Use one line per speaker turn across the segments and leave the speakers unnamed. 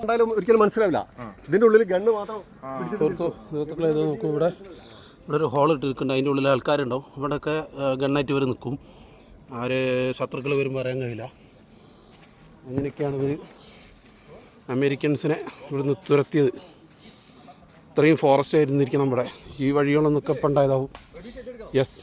എന്തായാലും ഒരിക്കലും മനസ്സിലാവില്ല. ഇതിന്റെ ഉള്ളിൽ ഗണ്ണ് മാത്രം
സുഹൃത്തു സുഹൃത്തുക്കളെ ഇത് നോക്കും ഇവിടെ. ഇവിടെ ഒരു ഹോൾ ഇട്ടിരിക്കുന്നുണ്ട്. അതിന്റെ ഉള്ളിൽ ആൾക്കാരുണ്ടാവും. ഇവിടെയൊക്കെ ഗണ്ണായിട്ട് ഇവർ നിൽക്കും ആര് ശത്രുക്കൾ വരും പറയാൻ കഴിയില്ല. അങ്ങനെയൊക്കെയാണ് ഇവർ അമേരിക്കൻസിനെ ഇവിടുന്ന് തുരത്തിയത്. ഇത്രയും ഫോറസ്റ്റ് ആയിരുന്നിരിക്കണം ഇവിടെ. ഈ വഴികളൊന്നൊക്കെ പണ്ടായതാവും യെസ്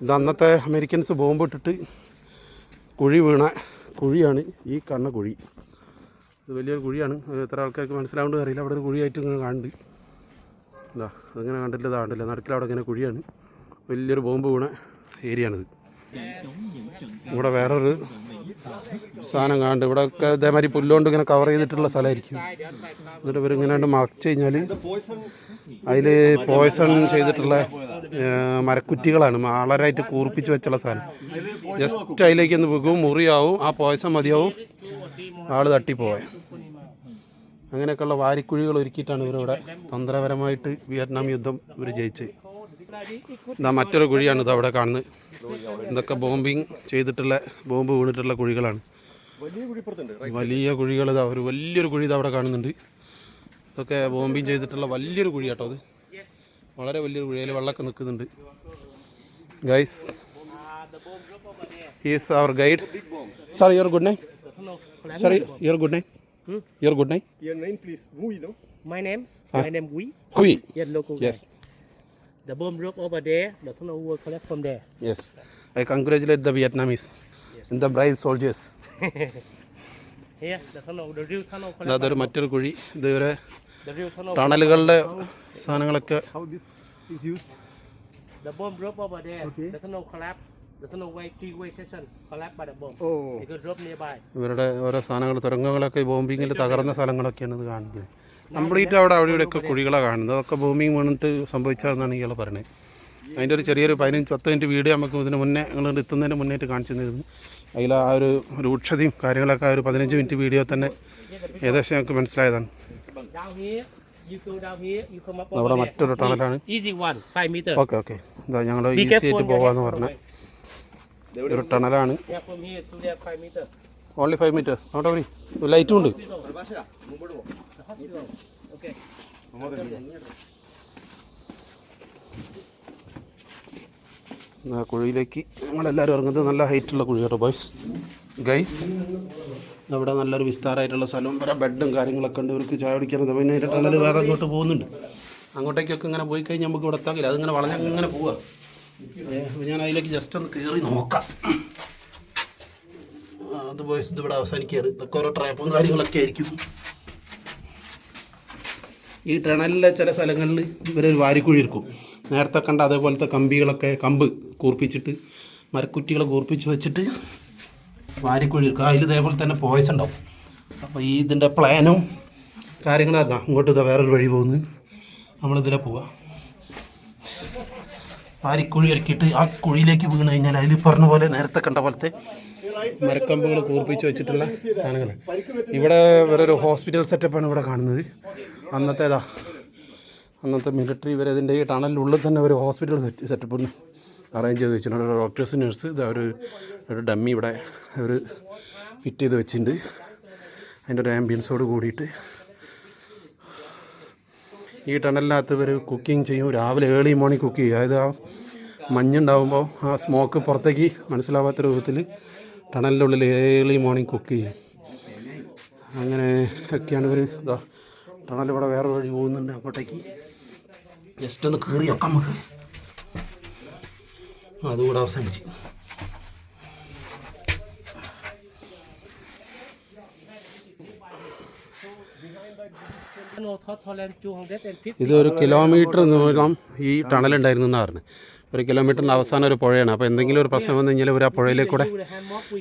ഇത് അന്നത്തെ അമേരിക്കൻസ് ബോംബ് ഇട്ടിട്ട് കുഴി വീണ കുഴിയാണ് ഈ കണ്ണ കുഴി. ഇത് വലിയൊരു കുഴിയാണ്. എത്ര ആൾക്കാർക്ക് മനസ്സിലാവേണ്ടത് അറിയില്ല. അവിടെ ഒരു കുഴിയായിട്ട് ഇങ്ങനെ കാണുന്നുണ്ട്. എന്താ അതിങ്ങനെ കണ്ടില്ല ഇതാ കണ്ടില്ല. അവിടെ ഇങ്ങനെ കുഴിയാണ്. വലിയൊരു ബോംബ് വീണ ഏരിയയാണിത് ഇവിടെ വേറൊരു സാധനം കാണുന്നുണ്ട്. ഇവിടെ ഒക്കെ ഇതേമാതിരി പുല്ലുകൊണ്ട് ഇങ്ങനെ കവർ ചെയ്തിട്ടുള്ള സ്ഥലമായിരിക്കും. എന്നിട്ട് ഇവരിങ്ങനെ മറച്ചു കഴിഞ്ഞാൽ അതിൽ പോയ്സൺ ചെയ്തിട്ടുള്ള മരക്കുറ്റികളാണ്. മാളരായിട്ട് കൂർപ്പിച്ച് വെച്ചുള്ള സാധനം. ജസ്റ്റ് അതിലേക്ക് ഒന്ന് വിൽക്കും മുറിയാവും ആ പോയ്സൺ മതിയാവും. ആൾ തട്ടിപ്പോയ. അങ്ങനെയൊക്കെയുള്ള വാരിക്കുഴികൾ ഒരുക്കിയിട്ടാണ് ഇവരിവിടെ തന്ത്രപരമായിട്ട് വിയറ്റ്നാം യുദ്ധം ഇവർ ജയിച്ചത് ഇതാ മറ്റൊരു കുഴിയാണ് ഇത് അവിടെ കാണുന്നത്. ഇതൊക്കെ ബോംബിങ് ചെയ്തിട്ടുള്ള ബോംബ് വീണിട്ടുള്ള കുഴികളാണ്.
വലിയ
കുഴികൾ ഇതാ ഒരു വലിയൊരു കുഴി ഇത് അവിടെ കാണുന്നുണ്ട്. ഇതൊക്കെ ബോംബിങ് ചെയ്തിട്ടുള്ള വലിയൊരു കുഴി കേട്ടോ അത്. വളരെ വലിയൊരു കുഴി അതിൽ വെള്ളമൊക്കെ നിൽക്കുന്നുണ്ട്. Guys is our guide sir your good night sir your good night your good night
your name please വൂയി no
My name, my name Gui.
ഹുയി
Yes, local.
Yes
The bomb drop over there. The tunnel will collect from there.
Yes I the the yes. In the brave soldiers
Here, the tunnel, the real tunnel collect.
അതൊരു മറ്റൊരു കുഴി. ഇതുവരെ
The.
ടണലുകളുടെ സാധനങ്ങളൊക്കെ
The bomb drop over there. Collapse. Nearby.
ഇവരുടെ ഓരോ സാധനങ്ങൾ തുരങ്കങ്ങളൊക്കെ ബോംബിങ്ങിൽ തകർന്ന സ്ഥലങ്ങളൊക്കെയാണ് ഇത് കാണുന്നത്. കംപ്ലീറ്റ് അവിടെ അവിടെ ഇവിടെയൊക്കെ കുഴികളാണ് കാണുന്നത്. അതൊക്കെ ബോംബിങ് വീണിട്ട് സംഭവിച്ചതെന്നാണ് ഇയാൾ പറയുന്നത് അതിന്റെ ഒരു ചെറിയൊരു പതിനഞ്ച് പത്ത് മിനിറ്റ് വീഡിയോ നമുക്ക് ഇതിന് മുന്നേ ഞങ്ങൾ എത്തുന്നതിന് മുന്നേറ്റ് കാണിച്ചു തന്നിരുന്നു. അതിൽ ആ ഒരു രൂക്ഷതയും കാര്യങ്ങളൊക്കെ ആ ഒരു പതിനഞ്ച് മിനിറ്റ് വീഡിയോ തന്നെ ഏകദേശം ഞങ്ങൾക്ക് മനസ്സിലായതാണ്.
Down here, you go down here, you come up there.
മറ്റൊരു ടണലാണ്
Easy one, five meter.
Okay okay ഇതാ ഞങ്ങൾ ഈസി ആയിട്ട്
head.
പറഞ്ഞ ഒരു ടണലാണ്. ഓൺലി ഫൈവ് മീറ്റേഴ്സ് അവിടെ വരി ലൈറ്റും ഉണ്ട് കുഴിയിലേക്ക് നമ്മളെല്ലാവരും ഇറങ്ങുന്നത് നല്ല ഹൈറ്റുള്ള കുഴി കേട്ടോ ബോയ്സ് ഗൈസ് അവിടെ നല്ലൊരു വിസ്താരമായിട്ടുള്ള സ്ഥലവും വേറെ ബെഡും കാര്യങ്ങളൊക്കെ ഉണ്ട് ഇവർക്ക് ചായ കുടിക്കാൻ പിന്നെ നല്ലൊരു വേറെ അങ്ങോട്ട് പോകുന്നുണ്ട്. അങ്ങോട്ടേക്കൊക്കെ ഇങ്ങനെ പോയി കഴിഞ്ഞാൽ നമുക്ക് ഇവിടെ എത്താകില്ല അതിങ്ങനെ വളഞ്ഞങ്ങനെ പോവുക ഞാൻ അതിലേക്ക് ജസ്റ്റ് ഒന്ന് കയറി നോക്കാം. അത് ബോയ്സ് ഇവിടെ അവസാനിക്കുകയാണ്. ഇതൊക്കെ ഓരോ ട്രാപ്പും കാര്യങ്ങളൊക്കെ ആയിരിക്കും. ഈ ടണലിലെ ചില സ്ഥലങ്ങളിൽ ഇവരൊരു വാരിക്കുഴി ഇരിക്കും നേരത്തെ കണ്ട അതേപോലത്തെ കമ്പികളൊക്കെ കമ്പ് കൂർപ്പിച്ചിട്ട് മരക്കുറ്റികളെ കൂർപ്പിച്ച് വെച്ചിട്ട് വാരിക്കുഴി എടുക്കുക അതിൽ ഇതേപോലെ തന്നെ പോയസ് ഉണ്ടാവും. അപ്പോൾ ഈ ഇതിന്റെ പ്ലാനും കാര്യങ്ങളായിരുന്നു. അങ്ങോട്ട് ഇതാ വേറൊരു വഴി പോകുന്നു. നമ്മളിതിലെ പോവുക വാരിക്കുഴി ഇറക്കിയിട്ട് ആ കുഴിയിലേക്ക് വീണ് കഴിഞ്ഞാൽ അതിൽ പറഞ്ഞ പോലെ നേരത്തെ കണ്ട പോലത്തെ മരക്കമ്പുകൾ കൂർപ്പിച്ച് വെച്ചിട്ടുള്ള സാധനങ്ങൾ ഇവിടെ വേറൊരു ഹോസ്പിറ്റൽ സെറ്റപ്പാണ് ഇവിടെ കാണുന്നത്. അന്നത്തേതാ അന്നത്തെ മിലിറ്ററി ഇവർ ഇതിന്റെ ഈ ടണലിനുള്ളിൽ തന്നെ ഒരു ഹോസ്പിറ്റൽ സെറ്റ് സെറ്റപ്പ് അറേഞ്ച് ചെയ്ത് വെച്ചിട്ടുണ്ട്. ഡോക്ടേഴ്സ് നഴ്സ് ഒരു ഒരു ഡമ്മി ഇവിടെ ഒരു ഫിറ്റ് ചെയ്ത് വെച്ചിട്ടുണ്ട്. അതിന്റെ ഒരു ആംബിയൻസോട് കൂടിയിട്ട് ഈ ടണലിനകത്ത് ഇവർ കുക്കിംഗ് ചെയ്യും. രാവിലെ ഏർലി മോർണിംഗ് കുക്ക് ചെയ്യും അതായത് ആ മഞ്ഞുണ്ടാകുമ്പോൾ ആ സ്മോക്ക് പുറത്തേക്ക് മനസ്സിലാവാത്ത രൂപത്തിൽ ടണലിന്റെ ഉള്ളിൽ ഏർലി മോർണിംഗ് കുക്ക് ചെയ്യും. അങ്ങനെ ഒക്കെയാണ് ഇവർ ഇതാ ടണൽ ഇവിടെ വേറെ വഴി പോകുന്നുണ്ട് അങ്ങോട്ടേക്ക്. ജസ്റ്റ് ഒന്ന് കയറി വെക്കാം നമുക്ക്. അതുകൂടെ അവസാനിച്ച്.
250.
ഇതൊരു കിലോമീറ്റർ നീളം ഈ ടണൽ ഉണ്ടായിരുന്നു എന്നാണ് പറഞ്ഞത് ഒരു കിലോമീറ്ററിന്റെ അവസാനം ഒരു പുഴയാണ്. അപ്പോൾ എന്തെങ്കിലും ഒരു പ്രശ്നം വന്നു കഴിഞ്ഞാൽ ഇവർ ആ പുഴയിലേക്ക് കൂടെ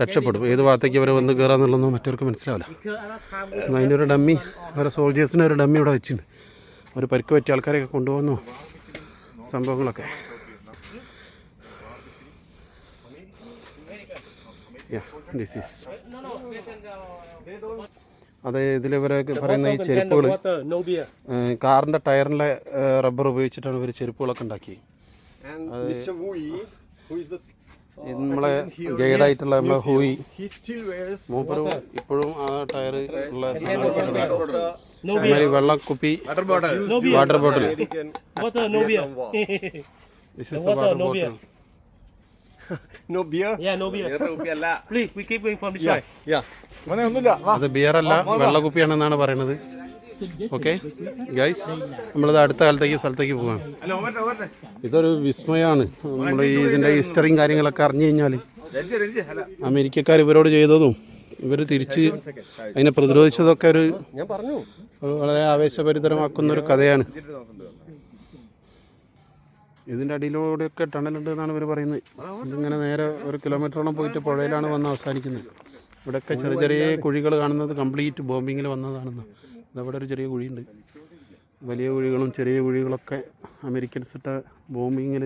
രക്ഷപ്പെടും. ഏത് ഭാഗത്തേക്ക് ഇവർ വന്ന് കയറാന്നുള്ളതൊന്നും മറ്റവർക്ക് മനസ്സിലാവില്ല. അതിന്റെ ഒരു ഡമ്മി അവരെ സോൾജേഴ്സിന് ഒരു ഡമ്മി ഇവിടെ വെച്ചിട്ടുണ്ട്. ഒരു പരിക്ക് പറ്റിയ ആൾക്കാരെയൊക്കെ കൊണ്ടുപോകുന്നു. സംഭവങ്ങളൊക്കെ. ദിസ് ഈസ് അതെ ഇവർ പറയുന്ന ഈ ചെരുപ്പുകൾ കാറിന്റെ ടയറിലെ റബ്ബർ ഉപയോഗിച്ചിട്ടാണ് ഇവർ ചെരുപ്പുകളൊക്കെ ഉണ്ടാക്കി. നമ്മളെ ഗൈഡായിട്ടുള്ള നമ്മളെ ഹൂയി മൂപ്പരും ഇപ്പോഴും ആ ടയർ ഉള്ള അതുമാതിരി വെള്ളക്കുപ്പി. Water bottle this
The
is
water,
water bottle.
no beer.
yeah, no beer. Please, we keep going from this side.
Yeah.
അത് ബിയർ അല്ല വെള്ളക്കുപ്പിയാണെന്നാണ് പറയുന്നത്. ഓക്കെ ഗൈസ് നമ്മളിത് അടുത്ത കാലത്തേക്ക് സ്ഥലത്തേക്ക് പോകാം ഇതൊരു വിസ്മയമാണ് നമ്മൾ ഈ ഇതിന്റെ ഹിസ്റ്ററിയും കാര്യങ്ങളൊക്കെ അറിഞ്ഞു കഴിഞ്ഞാൽ അമേരിക്കക്കാർ ഇവരോട് ചെയ്തതും ഇവർ തിരിച്ച് അതിനെ പ്രതിരോധിച്ചതൊക്കെ ഒരു
ഞാൻ പറഞ്ഞു.
ഒരു വളരെ ആവേശഭരിതരമാക്കുന്ന ഒരു കഥയാണ്. ഇതിന്റെ അടിയിലൂടെയൊക്കെ ടണലുണ്ട് എന്നാണ് ഇവർ പറയുന്നത്. ഇതിങ്ങനെ നേരെ ഒരു കിലോമീറ്ററോളം പോയിട്ട് പുഴയിലാണ് വന്ന് അവസാനിക്കുന്നത്. ഇവിടെയൊക്കെ ചെറിയ ചെറിയ കുഴികൾ കാണുന്നത് കംപ്ലീറ്റ് ബോംബിങ്ങിൽ വന്നതാണെന്ന്. ഇതവിടെ ഒരു ചെറിയ കുഴിയുണ്ട്. വലിയ കുഴികളും ചെറിയ കുഴികളൊക്കെ അമേരിക്കൻസ് ഇട്ട ബോംബിങ്ങിൽ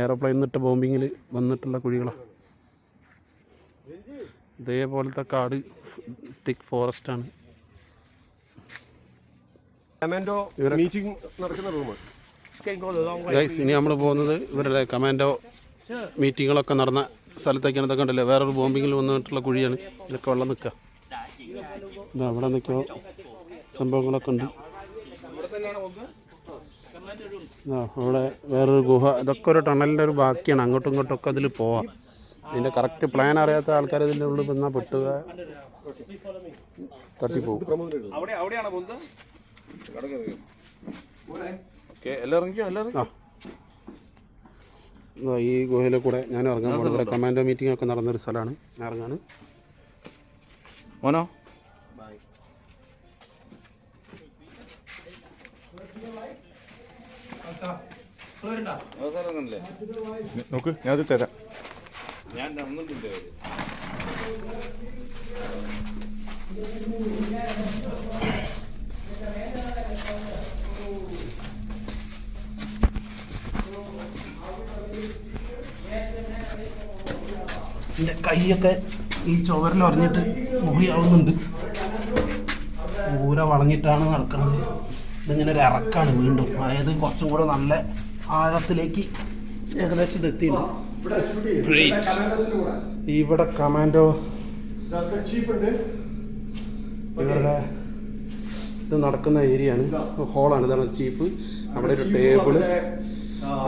എയറോപ്ലെയിനിൽ ഇട്ട ബോംബിങ്ങിൽ വന്നിട്ടുള്ള കുഴികളാണ് ഇതേപോലത്തെ കാട് തിക്ക് ഫോറസ്റ്റാണ്.
മീറ്റിംഗ് നടക്കുന്ന റൂം
ഗൈസ് ഇനി നമ്മൾ പോകുന്നത് ഇവരുടെ കമാൻഡോ മീറ്റിങ്ങുകളൊക്കെ നടന്ന സ്ഥലത്തേക്കാണ്. ഇതൊക്കെ ഉണ്ടല്ലേ വേറൊരു ബോംബിങ്ങിൽ വന്നിട്ടുള്ള കുഴിയാണ്. ഇതിലൊക്കെ വെള്ളം നിൽക്കുക ഇതാ അവിടെ നിൽക്കുക സംഭവങ്ങളൊക്കെ ഉണ്ട്. ആ അവിടെ വേറൊരു ഗുഹ. ഇതൊക്കെ ഒരു ടണലിന്റെ ഒരു ബാക്കിയാണ്. അങ്ങോട്ടും ഇങ്ങോട്ടും ഒക്കെ അതിൽ പോവാം. ഇതിന്റെ കറക്റ്റ് പ്ലാൻ അറിയാത്ത ആൾക്കാർ ഇതിന്റെ ഉള്ളിൽ വന്നാൽ പെട്ടുക. തട്ടിപ്പോവും. ഈ ഗുഹയിലെ കൂടെ ഞാൻ ഇറങ്ങാൻ പോകുന്നത് ഇവിടെ കമാൻഡോ മീറ്റിംഗ് ഒക്കെ നടന്നൊരു സ്ഥലമാണ്. ഞാൻ ഇറങ്ങാണ്.
മോനോ?
നോക്ക് ഞാൻ അത് തരാം.
ഞാൻ
എന്റെ കൈയൊക്കെ ഈ ചുവരിൽ ഉറഞ്ഞിട്ട് മുറിയാവുന്നുണ്ട്. ഊര വളഞ്ഞിട്ടാണ് നടക്കുന്നത്. ഇതിങ്ങനെ ഒരു ഇറക്കാണ് വീണ്ടും. അതായത് കുറച്ചും കൂടെ നല്ല ആഴത്തിലേക്ക് ഏകദേശം ഇത് എത്തിയിട്ടുണ്ട്. ഗ്രേറ്റ് ഇവിടെ കമാൻഡോ ഇവരുടെ ഇത് നടക്കുന്ന ഏരിയ ആണ്. ഹോളാണ് ഇതാണ് ചീഫ് അവിടെ ഒരു ടേബിൾ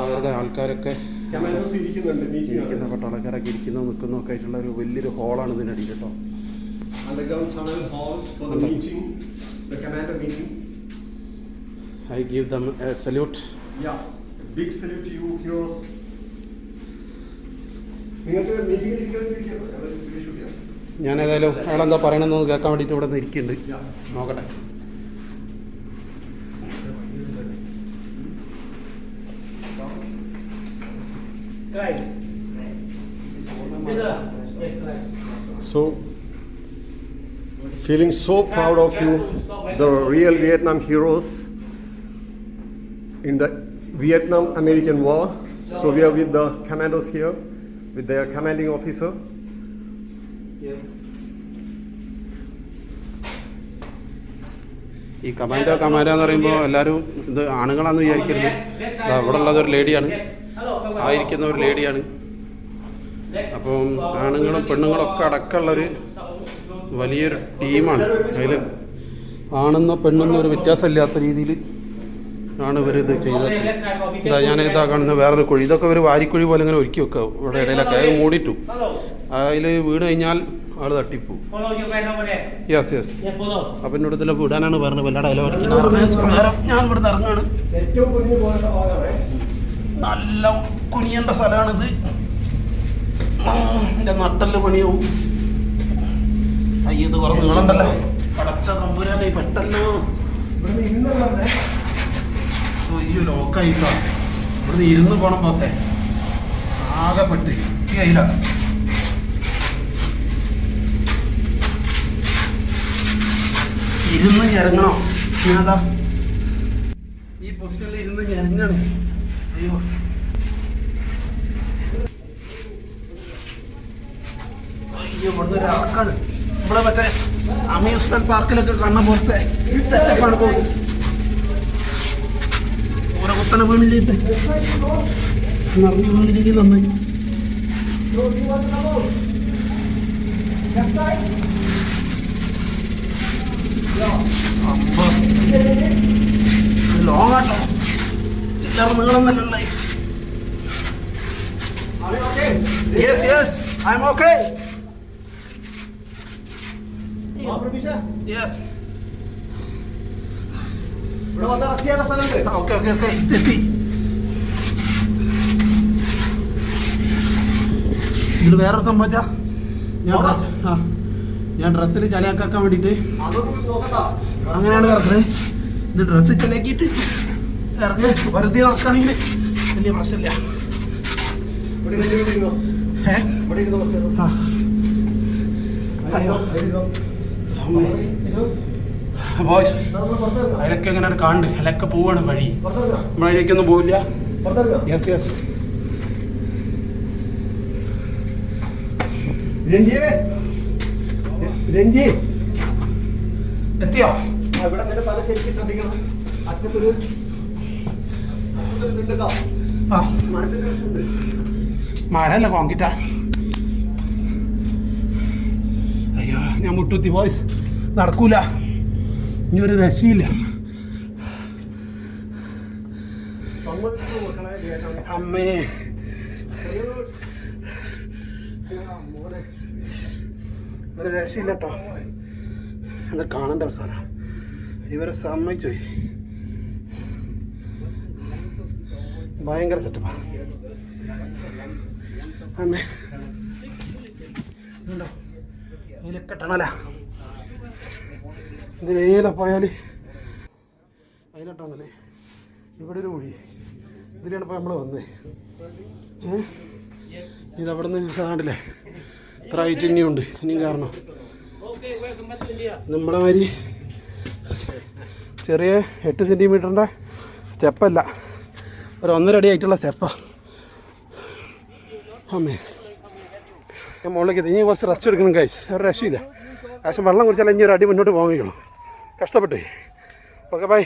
അവരുടെ ആൾക്കാരൊക്കെ ഇരിക്കുന്ന പട്ടാളക്കാരൊക്കെ ഇരിക്കുന്ന നിൽക്കുന്ന ഒക്കെ ആയിട്ടുള്ള ഒരു വലിയൊരു ഹോളാണ് കേട്ടോ.
Meeting, the commander
I give them salute
ഇരിക്കാൻ ഇരിക്കണോ? ഞങ്ങൾ ചെയ്യാം.
ഞാൻ ഏതായാലും അയാളെന്താ പറയണമെന്ന് കേൾക്കാൻ വേണ്ടിയിട്ട് ഇവിടെ നിന്ന് ഇരിക്കുന്നുണ്ട്. നോക്കട്ടെ.
So, feeling so proud of you, the real Vietnam heroes in the Vietnam American War. So, we are with the commandos here, with their commanding officer.
ഈ കമാൻഡോ കമാൻഡോ എന്ന് പറയുമ്പോൾ എല്ലാവരും ഇത് ആണുങ്ങളാണെന്ന് വിചാരിക്കരുത് അവിടെ ഉള്ളത് ഒരു ലേഡിയാണ്. ആയിരിക്കുന്ന ഒരു ലേഡിയാണ്. അപ്പം ആണുങ്ങളും പെണ്ണുങ്ങളും ഒക്കെ അടക്കമുള്ളൊരു വലിയൊരു ടീമാണ്. അതിൽ ആണെന്നോ പെണ്ണെന്നോ ഒരു വ്യത്യാസമില്ലാത്ത രീതിയിൽ ആണ് ഇവർ ഇത് ചെയ്തത്. ഇതാ ഞാൻ ഇതാ കാണുന്ന വേറൊരു കുഴി. ഇതൊക്കെ ഒരു വാരിക്കുഴി പോലെ ഇങ്ങനെ ഒരുക്കി വെക്കുക. ഇവിടെ ഇടയിലൊക്കെ. അത് മൂടിയിട്ടു. അതിൽ വീണ് കഴിഞ്ഞാൽ ആൾ
തട്ടിപ്പോ.
യെസ് യെസ് അപ്പൊ എന്നോട് ഇതിലൊക്കെ വിടാനാണ് പറഞ്ഞത്. വല്ലാതെ ഞാൻ ഇവിടെ ഇറങ്ങാണ്. നല്ല കുനിയേണ്ട സ്ഥലമാണിത് എന്റെ നട്ടൽ പണിയാവും. അയ്യത് കുറേ നീളണ്ടല്ലോ. പടച്ച തമ്പുരാനെ പെട്ടല്ലോ. അയ്യോ ലോക്കായിട്ടോ. ഇവിടുന്ന് ഇരുന്ന് പോണം ബോസേ. ആകെ പെട്ട് കയ്യില. ഇരുന്ന് ഞരങ്ങണോ. ഞാനതാ ഈ പൊസിഷനിൽ ഇരുന്ന് ഞെരങ്ങാണ്. ഇവിടുന്ന് ഒരു ഇറക്കാണ് ഇവിടെ മറ്റേ അമ്യൂസ്മെന്റ് പാർക്കിലൊക്കെ കാണുന്ന പോലത്തെ സെറ്റപ്പാണ് ബോസ് ഓരോ കുത്തനെ വീണില്ലേട്ട് നിറഞ്ഞു വീണിരിക്കും നന്നായി ലോങ് ആട്ടോ. ചില്ലറ നീളം തന്നെ ഉണ്ടായി yes yes I'm okay yes okay okay okay എത്തി ഇതിൽ വേറൊരു സംഭവിച്ചാ ഞാൻ ഡ്രസ് ആ ഞാൻ ഡ്രസ്സിൽ ചളിയാക്കാൻ വേണ്ടിയിട്ട് അങ്ങനെയാണ് കിടക്കുന്നത് ഇത് ഡ്രസ്സ് ചളിയാക്കിയിട്ട് ഇറങ്ങി. വെറുതെ നടക്കുകയാണെങ്കിൽ വലിയ പ്രശ്നമില്ല. ബോയ്സ് അതിലൊക്കെ എങ്ങനെ കാണ്ട് അതിലൊക്കെ പോവാണ് വഴി. നമ്മളതിലേക്കൊന്നും പോവില്ല. Yes yes
Ranji?
എത്തിയോ?
ഇവിടെ നിന്റെ തല ശരിക്കും ശ്രദ്ധിക്കണം. അറ്റത്തൊരു
മരല്ല കോങ്കിട്ടാ അയ്യോ ഞാൻ മുട്ടുത്തി ബോയ്സ് നടക്കൂല. ഇനി ഒരു രക്ഷയില്ല. അമ്മേ. ഒരു രക്ഷയില്ല കേട്ടോ എന്താ കാണണ്ട സ്ഥലം ഇവരെ സമ്മതിച്ചു പോയി ഭയങ്കര സെറ്റപ്പാണ് അമ്മേ. ഉണ്ടോ ഇതിലൊക്കെ ടണല. ഇവിടെ ഒരു കുഴി. ഇതിലാണ് ഇപ്പോൾ നമ്മൾ വന്നത് ഇത് അവിടെ നിന്ന് കാണില്ലേ ഇത്ര ഹൈറ്റ് ഇനിയും കാരണം
welcome back to
നമ്മളെ മാതിരി ചെറിയ എട്ട് സെന്റിമീറ്ററിന്റെ സ്റ്റെപ്പല്ല ഒരു ഒന്നര അടി ആയിട്ടുള്ള സ്റ്റെപ്പാണ് അമ്മേ. മുകളിലേക്ക്. ഇനി കുറച്ച് റെസ്റ്റ് എടുക്കണം കൈസ് ഒരു രക്ഷയില്ല പക്ഷേ വെള്ളം കുടിച്ചാൽ ഇനി ഒരു അടി മുന്നോട്ട് പോകാൻ കഴിയുള്ളൂ. കഷ്ടപ്പെട്ടു ഓക്കെ ബൈ